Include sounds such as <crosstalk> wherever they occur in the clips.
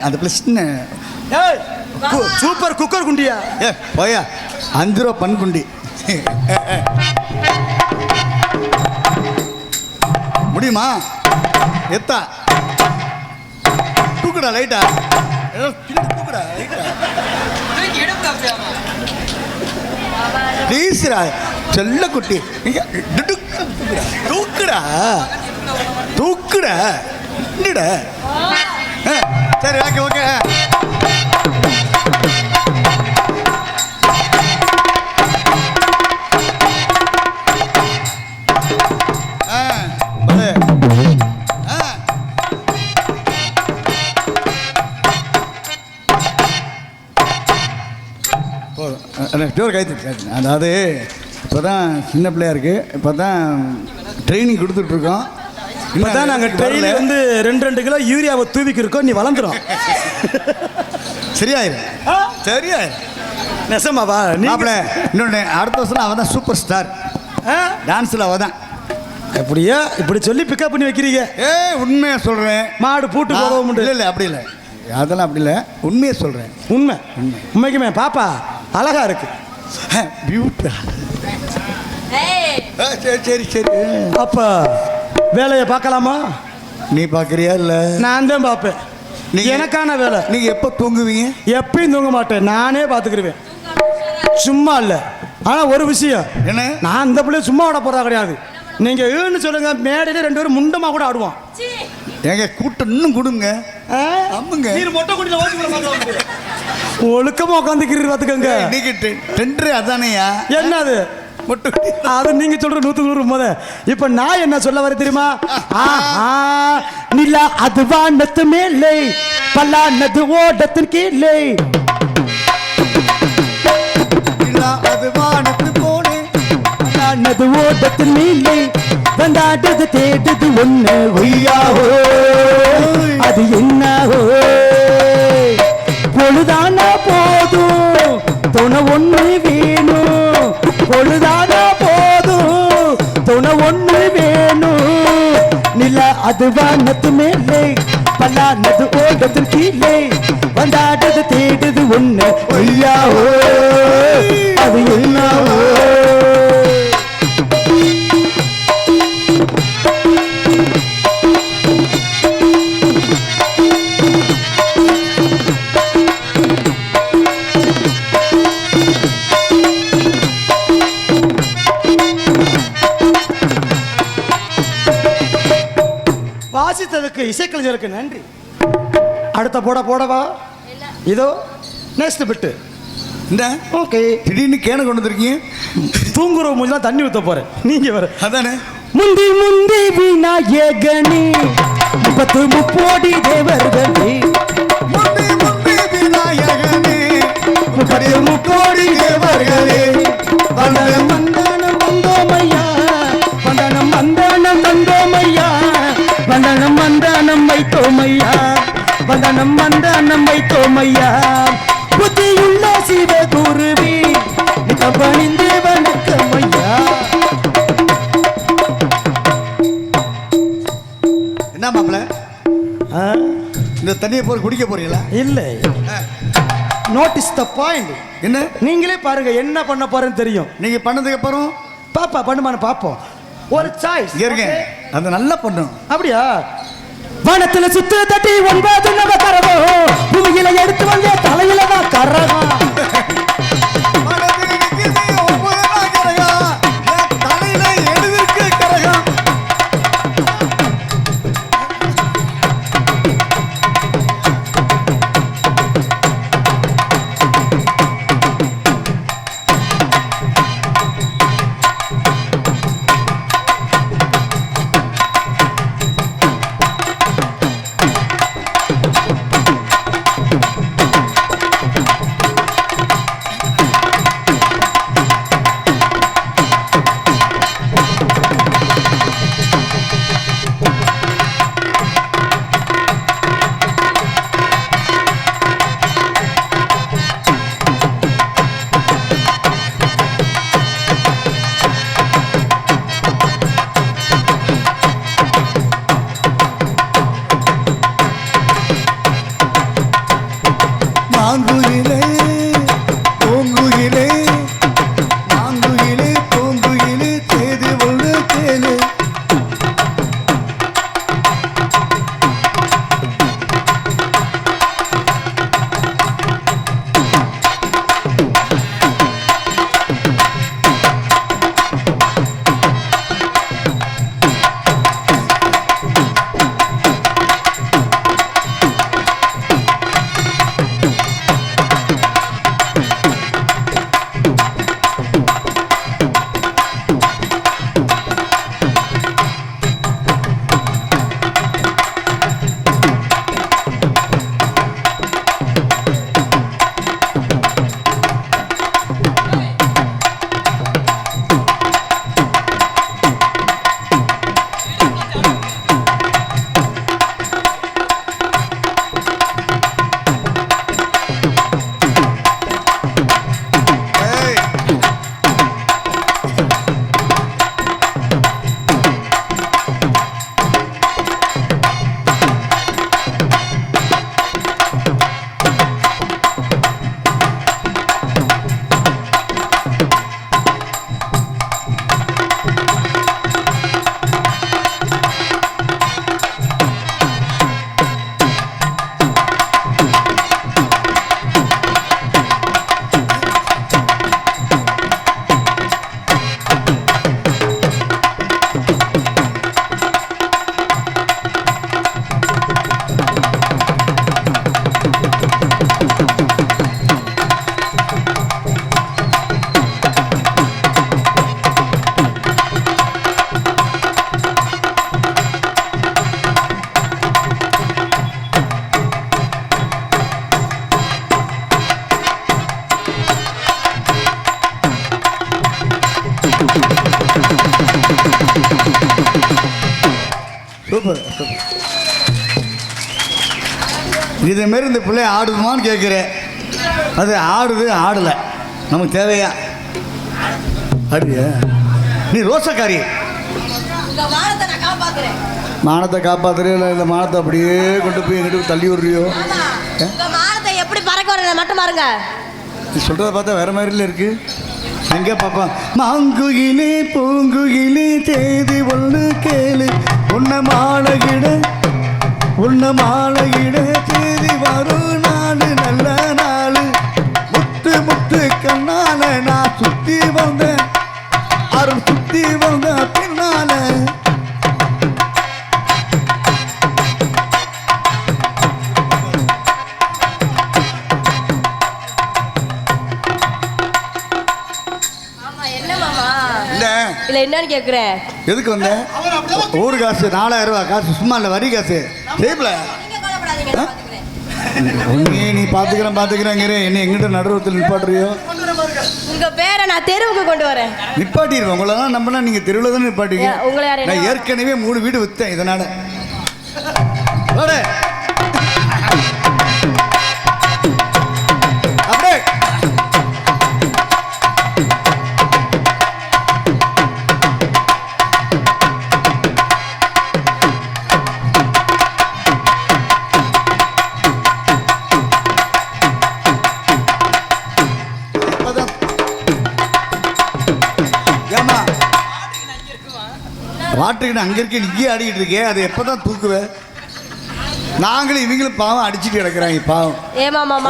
அந்த கு- super cooker Khuntia? ஏ போயா. அஞ்சு ரூபா பன் குண்டி. முடியுமா? எத்தா. தூக்குடா லைட்டா. தூக்குடா ப்ளீஸ்ரா செல்ல குட்டி. தூக்குடா. தூக்குடா. தூக்குடா. சரி ஓகே ஓகே டூர் கைத்து அதாவது இப்போ தான் சின்ன பிள்ளையா இருக்குது இப்போ தான் ட்ரைனிங் கொடுத்துட்ருக்கோம் இப்போ தான் நாங்கள் ட்ரெயினில் வந்து ரெண்டு ரெண்டு கிலோ யூரியாவை தூவிக்கு இருக்கோம் நீ வளர்ந்துரும். சரியாயிரும் சரியாயிரும் நெசமாவா நீ மாப்பிள்ள இன்னொன்று அடுத்த வருஷம் அவன் தான் சூப்பர் ஸ்டார் டான்ஸில் அவள் தான். அப்படியா? இப்படி சொல்லி பிக்கப் பண்ணி வைக்கிறீங்க. ஏ உண்மையை சொல்கிறேன் மாடு பூட்டு போகவும் இல்லை இல்லை அப்படி இல்லை. அதெல்லாம் அப்படி இல்லை. உண்மையை சொல்கிறேன் உண்மை. உண்மைக்குமே பாப்பா அழகா இருக்கு. பியூட்டா சரி சரி சரி. அப்ப வேலையை பார்க்கலாமா? நீ பார்க்குறியா இல்லை? நான் தான் பார்ப்பேன். நீங்க- எனக்கான வேலை. நீங்கள் எப்போ தூங்குவீங்க? எப்பயும் தூங்க மாட்டேன். நானே பார்த்துக்கிருவேன். சும்மா இல்லை. ஆனால் ஒரு விஷயம். என்ன? நான் இந்த பிள்ளைய சும்மா விட போறதா கிடையாது. நீங்க ஏன்னு சொல்லுங்க மேடையில ரெண்டு பேரும் முண்டமா கூட ஆடுவோம் எங்க கூட்டம் இன்னும் கொடுங்க. அம்முங்க நீர் மொட்டை குடியில ஒழுக்கமா உட்காந்துக்கிறீர் பார்த்துக்கோங்க. இன்னைக்கு டெண்டரே அதானையா? என்னது? மட்டும் அது நீங்க சொல்ற நூத்து நூறு முத. இப்ப நான் என்ன சொல்ல வர தெரியுமா? நிலா அது வானத்து மேலே பல்லானது ஓடத்தின் கீழே. அது வானத்து போனே பல்லானது ஓடத்தின் மேலே வந்தாடுது தேடுது ஒண்ணு ஒய்யாவோ. அது என்னவோ? பொழுதானா போதும். துணை ஒண்ணு வேணும். நில அது வானத்து மேலே. பல்லானது ஓடத்து கீழே. வந்தாடது தேடுது ஒண்ணு. ஐயாவோ அது என்னவோ? வாசித்ததுக்கு இசைக்கலைஞருக்கு நன்றி. அடுத்த போட போடவா? இதோ நெக்ஸ்ட் பிட்டு இந்த? ஓகே திடீர்னு கேனை கொண்டு வந்திருக்கீங்க? தூங்குற மூஞ்சி தான் தண்ணி ஊத்த போறேன். நீங்க வர அதானே? முந்தி முந்தி விநாயகனி முப்பத்து முப்போடி தேவர்களே. முந்தி முந்தி விநாயகனே முப்பத்து முப்போடி தேவர்களே. வந்தனம் வந்தனம் வைத்தோமையா புத்தியுள்ள சிவகுருவி பணிந்து வணக்கமையா என்ன மாப்பிள்ள ஆ? இந்த தண்ணியை போய் குடிக்க போறீங்களா? இல்லை. நோட்டீஸ் த பாயிண்ட் என்ன? நீங்களே பாருங்க என்ன பண்ண போறேன்னு தெரியும். நீங்க பண்ணதுக்கு அப்புறம்? பாப்பா பண்ணுமான்னு பாப்போம். ஒரு சாய்ஸ் இருங்க அது நல்லா பண்ணும் அப்படியா? வனத்துல சுத்து தட்டி ஒன்பது நம்ம கரகம் பூமியில எடுத்து வந்தே தலையில தான் கரகம் சூப்பர் சூப்பர் இதே மாரி இந்த பிள்ளை ஆடுதுமான்னு கேட்குறேன். அது ஆடுது ஆடலை. நமக்கு தேவையா? ஆடுறியா நீ ரோசக்காரி. மானத்தை காப்பாத்துறியோ? இல்லை இந்த மானத்தை அப்படியே கொண்டு போய் எங்கிட்ட தள்ளி விடுறியோ? மானத்தை எப்படி பறக்க வரத மட்டும் பாருங்க. நீ சொல்கிறத பார்த்தா வேற மாதிரில இருக்கு. எங்கே பாப்பா மாங்குயிலே பூங்குயிலே தேதி ஒன்று உன்னை மாலையிட உன்னை மாலையிட தேதி வரும் நாடு நல்ல நாள். முத்து முத்து கண்ணால நான் சுத்தி வந்தேன். அருள் சுத்தி வந்த பின்னால. ஆமா என்ன இல்ல என்னன்னு கேக்குறேன். எதுக்கு வந்தேன் ஊர் காசு நாலாயிரம் ரூபா காசு சும்மா இல்லை வரி காசு. பாத்துக்கிறேன் ஒன்னே நீ பார்த்துக்கிறேன் பார்த்துக்கிறேங்கிற என்ன எங்கிட்ட நடுவத்தில் நிப்பாட்டுறியோ? பேரை நான் தெருவுக்கு கொண்டு வரேன். உங்களை தான் நம்பினா நீங்கள் தெருவில் தான் என்ன- நான் ஏற்கனவே மூணு வீடு விற்றேன் இதனால. வாட்டுக்கிட்ட அங்கே இருக்க நீயே ஆடிக்கிட்டு இருக்கே? அதை எப்போ தான் தூக்குவேன் நாங்களும் இவங்களும் பாவம் அடிச்சுட்டு கிடக்குறாங்க பாவம்.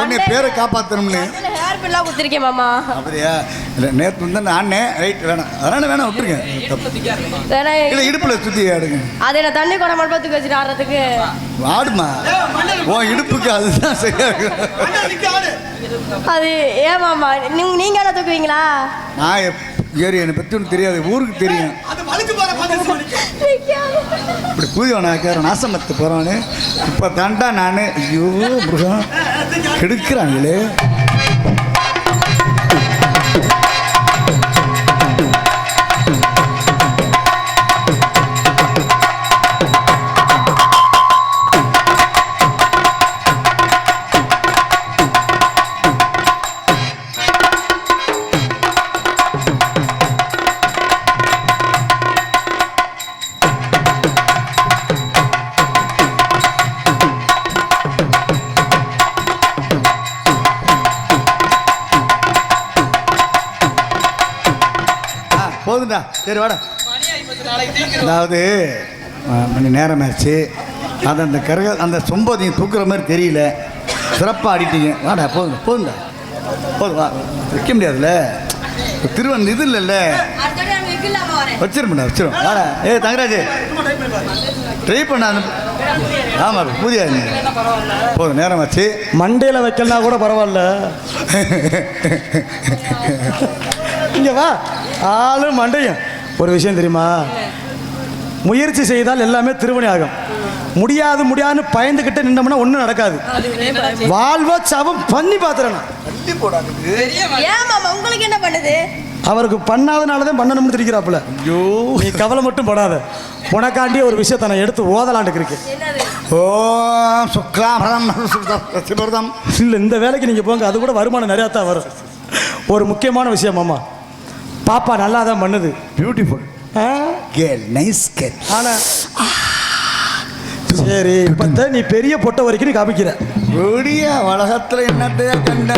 உன்னை பேரை காப்பாற்றணும்னு ஹேர் பில்லாம் கொடுத்துருக்கேன் மாமா. அப்படியா? இல்லை நேற்று வந்து நானே ரைட் வேணாம். அதனால வேணாம் விட்டுருங்க. இல்லை இடுப்பில் சுற்றி ஆடுங்க. அதை நான் தண்ணி குடம் மண்டபத்துக்கு வச்சுட்டு ஆடுறதுக்கு? ஆடுமா? உன் இடுப்புக்கு அதுதான் சரியா இருக்கும் அது ஏன் மாமா நீங்க நீங்க என்ன தூக்குவீங்களா? நான் ஏறி என்னை பற்றி ஒன்று தெரியாது. ஊருக்கு தெரியும். இப்படி பூஜை கேற நாசமத்து போகிறான்னு இப்போ தாண்டா நான். ஐயோ முருகன் கெடுக்கிறாங்களே. சரி வாடா. அதாவது மணி நேரம் ஆச்சு அது அந்த கரக அந்த சொம்பை நீங்கள் தூக்குற மாதிரி தெரியல. சிறப்பாக ஆடிட்டீங்க. வாடா போதும் போதும்டா போதும் வா. வைக்க முடியாதுல்ல. திருவன் இது இல்லைல்ல. வச்சிருப்பா வச்சிரும் வாடா. ஏ தங்கராஜ். ட்ரை பண்ண ஆமாம் புரியா நீ போதும் நேரம் ஆச்சு மண்டையில் வைக்கலனா கூட பரவாயில்ல. <laughs> இங்க வா. ஆளு மண்டையும். ஒரு விஷயம் தெரியுமா? முயற்சி செய்தால் எல்லாமே திருவணி ஆகும். முடியாது முடியாதுன்னு பயந்துக்கிட்டு நின்னோம்னா ஒன்றும் நடக்காது. வாழ்வோ சவம் பண்ணி பார்த்துறேன் உங்களுக்கு என்ன பண்ணுது? அவருக்கு பண்ணாதனால தான் பண்ணணும்னு தெரிக்கிறாப்புல ஐயோ. நீ கவலை மட்டும் படாத. உனக்காண்டி ஒரு விஷயத்தை நான் எடுத்து ஓதலாண்டுக்கு இருக்கேன். என்னது? ஓ சுக்லாம் இல்லை இந்த வேலைக்கு நீங்கள் போங்க அது கூட வருமானம் நிறையா தான் வரும். ஒரு முக்கியமான விஷயம் மாமா. பாப்பா நல்லா தான் பண்ணுது பியூட்டிஃபுல் கேர்ள் நைஸ் கேர்ள் ஆனா சரி இப்போ நீ பெரிய பொட்டை வரைக்கும் நீ காமிக்கிற. ஒடிய உலகத்துல என்னத்தையா கண்ட?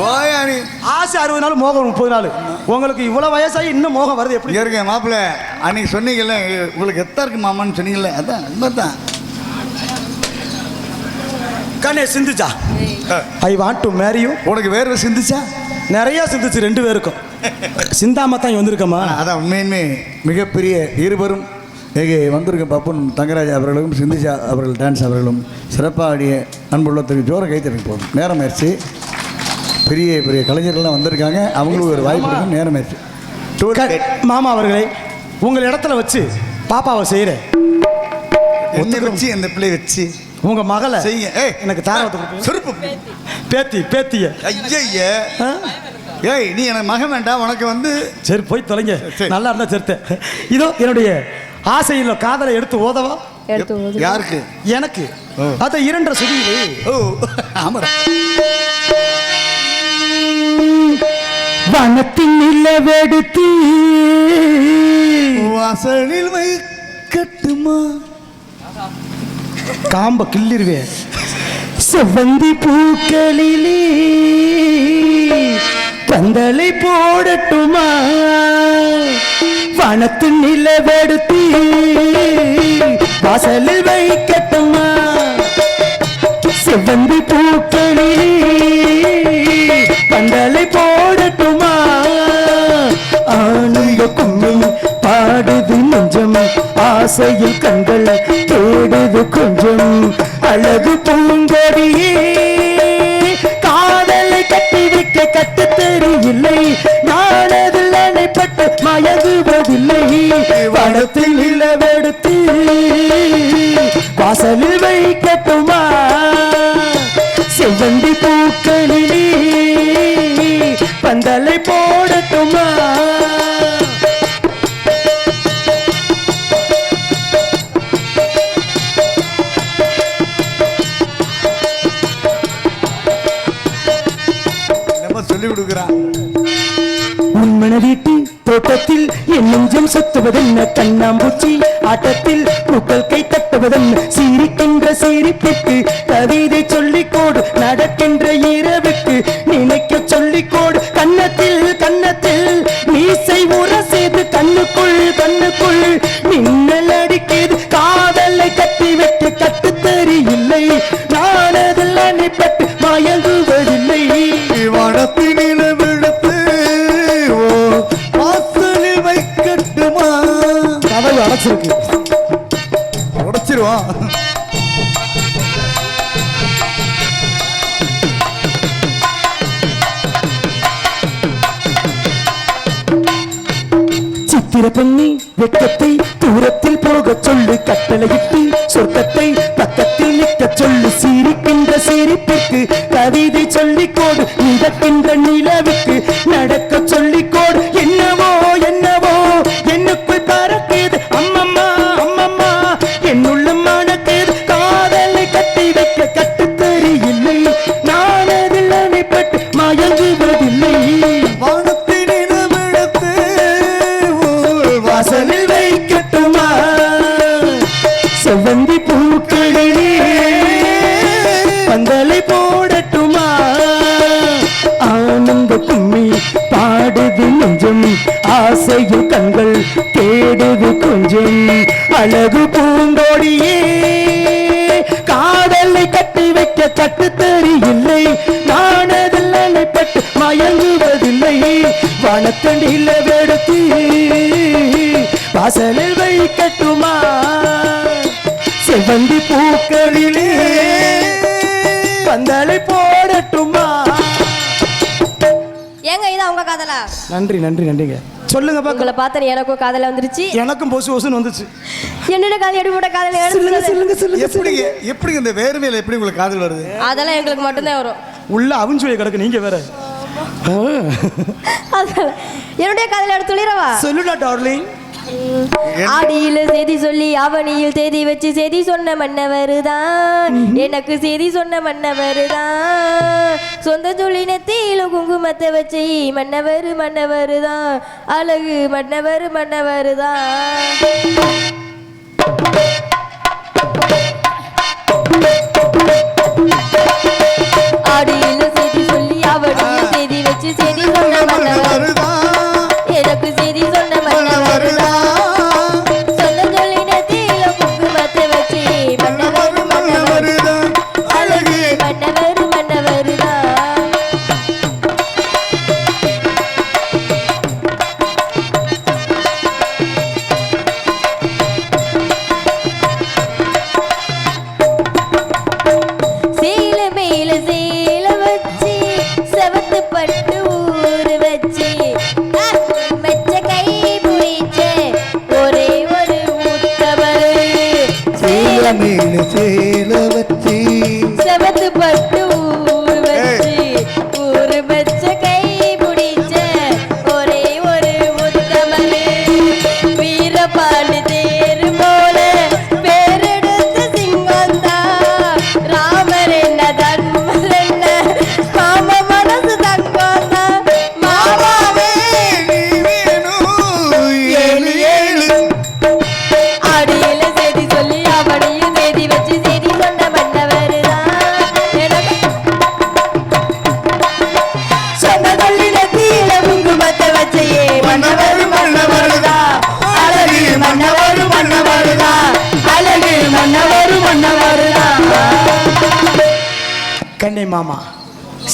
போயா நீ. ஆசை அறுபது நாள் மோகம் முப்பது நாள். உங்களுக்கு இவ்வளோ வயசாகி இன்னும் மோகம் வருது எப்படி? இங்க இருக்க மாப்பிள்ள. அன்னைக்கு சொன்னீங்கல்ல உங்களுக்கு எத்தனை இருக்கு மாமான்னு சொன்னீங்கல்ல அதான் உண்மைதான். கண்ணே சிந்துச்சா? ஐ வாண்ட் டு மேரி உனக்கு வேர்வை சிந்திச்சா? நிறைய சிந்துச்சு ரெண்டு பேருக்கும். சிந்தாம தான் வந்திருக்கம்மா. அதான் உண்மையுமே மிகப்பெரிய இருவரும் இங்கே வந்திருக்க பப்புன் தங்கராஜ் அவர்களும் சிந்திச்சா அவர்கள் டான்ஸ் அவர்களும் சிறப்பாக ஆடிய அன்புள்ளத்துக்கு ஜோர கைத்தறிக்கு போதும் நேரம் ஆயிடுச்சு. பெரிய பெரிய கலைஞர்கள்லாம் வந்திருக்காங்க. அவங்களுக்கு ஒரு வாய்ப்பு இருக்கும் நேரம் ஆயிடுச்சு. மாமா அவர்களே உங்கள் இடத்துல வச்சு பாப்பாவை செய்கிறேன் என்னை வச்சு அந்த பிள்ளை வச்சு. உங்க மகளை செய்யுங்க. எனக்கு தாரவத்தை? செருப்பு. பேத்தி பேத்திய. ஐய? ஏய் நீ எனக்கு மகன் வேண்டாம் உனக்கு வந்து சரி போய் தொலைங்க. சரி. நல்லா இருந்தா செருத்தேன் இதோ என்னுடைய ஆசையில் காதலை எடுத்து ஓதவா. யாருக்கு? எனக்கு. அத இரண்ட சுதியிலே. ஓ ஆமாடா. வனத்தின் நிலவெடுத்து வாசலில் வைக்கட்டுமா? காம்ப கிள்ளிருவேன். செவ்வந்தி பூக்களிலே. பந்தலை போடட்டுமா? வனத்து நிலவெடுத்தி வாசலில் வைக்கட்டுமா? செவ்வந்தி பூக்களி பந்தலை போடட்டுமா? ஆனந்த கும்மி பாடுது நெஞ்சம் ஆசையில் கண்கள் தேடுது கொஞ்சம். அழகு பூங்கொடியே அணைப்பட்டு மயங்குவதில்லை வனத்தில் நிலவெடுத்து வாசலில் வைக்கட்டுமா? கண்ணுக்குள் மின்னல் அடிக்குது. காதலை கட்டி வனத்தண்டில வெடுத்து வாசலில் வைக்கட்டுமா? செவ்வந்தி பூக்களிலே பந்தலை போடட்டுமா? ஏங்க இது அவங்க காதலா? நன்றி நன்றி நன்றிங்க. சொல்லுங்க உங்களை பார்த்தா எனக்கும் காதல வந்துருச்சு. எனக்கும் பொசு பொசுன்னு வந்துச்சு. என்னோட காதல்? எடுபட்ட காதல் சொல்லுங்க எடுத்து சொல்லுங்க சொல்லுங்க எப்படிங்க எப்படிங்க இந்த வேர்வையில் எப்படி உங்களுக்கு காதல் வருது? அதெல்லாம் எங்களுக்கு மட்டும்தான் வரும். உள்ள அவிஞ்சுவை கிடக்கு நீங்க வேற. ஆ. என்னுடைய காதல் எடுத்து சொல்லிடவா? சொல்லுடா டார்லிங் ஆடியில செய்தி சொல்லி அவனியில் செய்தி வச்சு செய்தி சொன்ன மன்னவருதான். எனக்கு செய்தி சொன்ன மன்னவருதான். சொந்த சொல்லினத்தில குங்குமத்தை வச்சு மன்னவர் மன்னவருதான். அழகு மன்னவர் மன்னவருதான். ஆடியில செய்தி சொல்லி அவனியில் செய்தி வச்சு செய்தி சொன்ன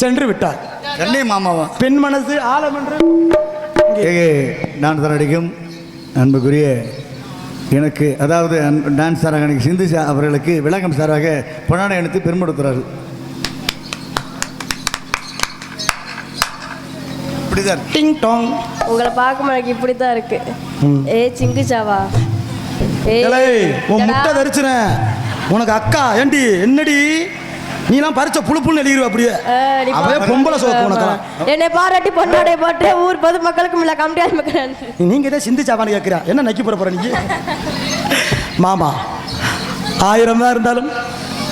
சென்று விட்டார் கண்ணே மாமாவா? பெண் மனசு ஆழமென்று ஏகே நான் தரடிக்கும் அன்புக்குரிய எனக்கு அதாவது அன்பு டான்ஸ் சாராக எனக்கு சிந்து சா அவர்களுக்கு விளக்கம் சாராக பொன்னாடை அணித்து பெருமெடுக்கிறார்கள் இப்படிதான். Ding dong. உங்களை பார்க்கும் எனக்கு இப்படித்தான் இருக்கு. ஏ சிங்குச்சாவா ஏலே உன் முட்டை தரிச்சுனேன் உனக்கு அக்கா ஏண்டி என்னடி? நீலாம் பறிச்ச புழு புண்ணு எழுதிருவ அப்படியே அவவே பொம்பளை சோக்கு உனக்கெல்லாம் என்னை பாராட்டி பொன்னாடை போட்டு ஊர் பொதுமக்களுக்கும் இல்ல கம்மியாக மக்கள் நீங்க இதை சிந்திச்சாவான்னு கேட்கிறா என்ன நக்கி போற போற நீங்க மாமா ஆயிரம் தான் இருந்தாலும்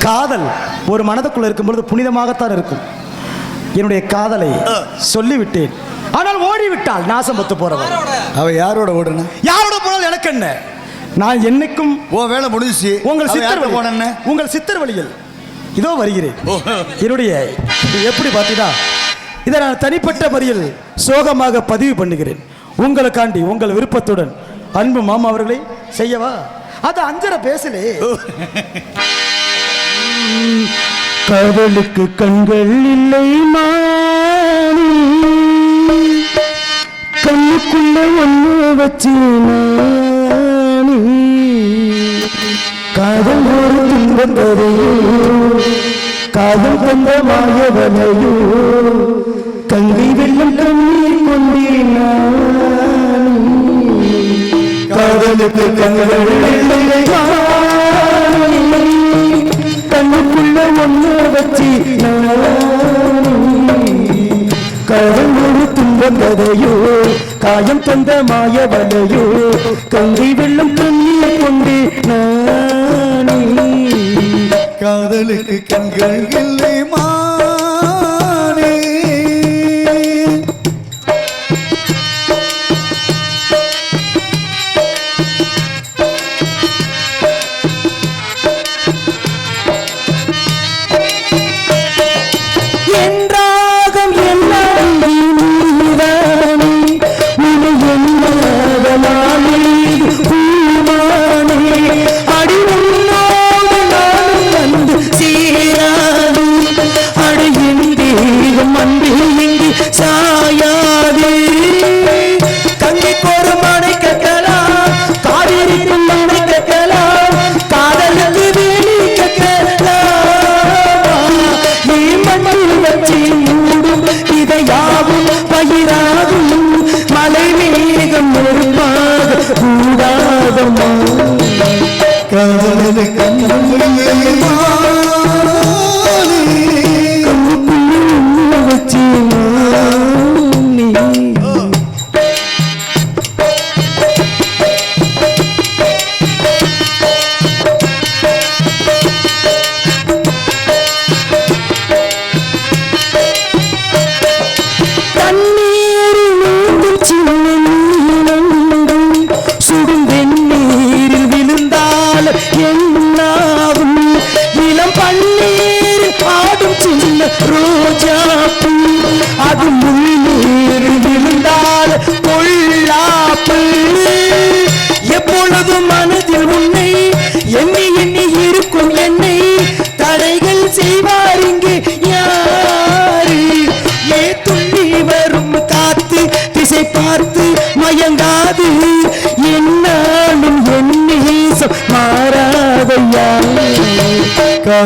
காதல் ஒரு மனதுக்குள்ள இருக்கும் பொழுது புனிதமாகத்தான் இருக்கும். என்னுடைய காதலை சொல்லிவிட்டேன். ஆனால் ஓடிவிட்டால் நாசம் பத்து போறவர். அவ யாரோட ஓடுன யாரோட போனாலும் எனக்கு என்ன? நான் என்னைக்கும் ஓ வேலை முடிஞ்சுச்சு. உங்கள் சித்தர் போனேன்னு? உங்கள் சித்தர் வழியில். இதோ வருகிறேன். என்னுடைய எப்படி பார்த்தீங்கன்னா இதை நான் தனிப்பட்ட முறையில் சோகமாக பதிவு பண்ணுகிறேன். உங்களுக்காண்டி உங்கள் விருப்பத்துடன் அன்பு மாமா அவர்களே செய்யவா? அது அஞ்சரை பேசலே. காதலுக்கு கண்கள் இல்லை கண்ணுக்குள்ள ஒண்ணு வச்சு காதல் ஒரு துன்பம் தரையோ காதல் தந்த மாயவனையோ கங்கை வெள்ளம் கண்ணீர் கொண்டேன் காதலுக்கு கண்கள் கண்ணுக்குள்ள ஒன்று வச்சு காதல் ஒரு துன்பம் கதையோ காயம் தந்த மாயவனையோ கங்கை வெள்ளம் கண்ணீர் கொண்டு நானே காதலுக்கு கண்கள் இல்லை மானே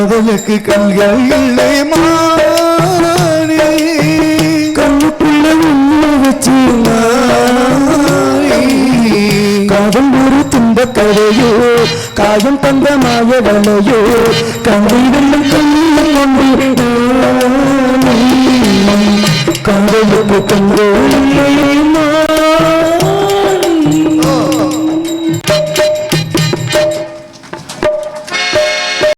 காதலுக்கு கண்கள் இல்லை மாறி கண்ணுக்குள்ள உள்ள வச்சு காதல் ஒரு துன்ப கதையோ காயம் தந்த மாயவனையோ கண்ணை வெள்ளம் காதலுக்கு கண்கள் இல்லையே.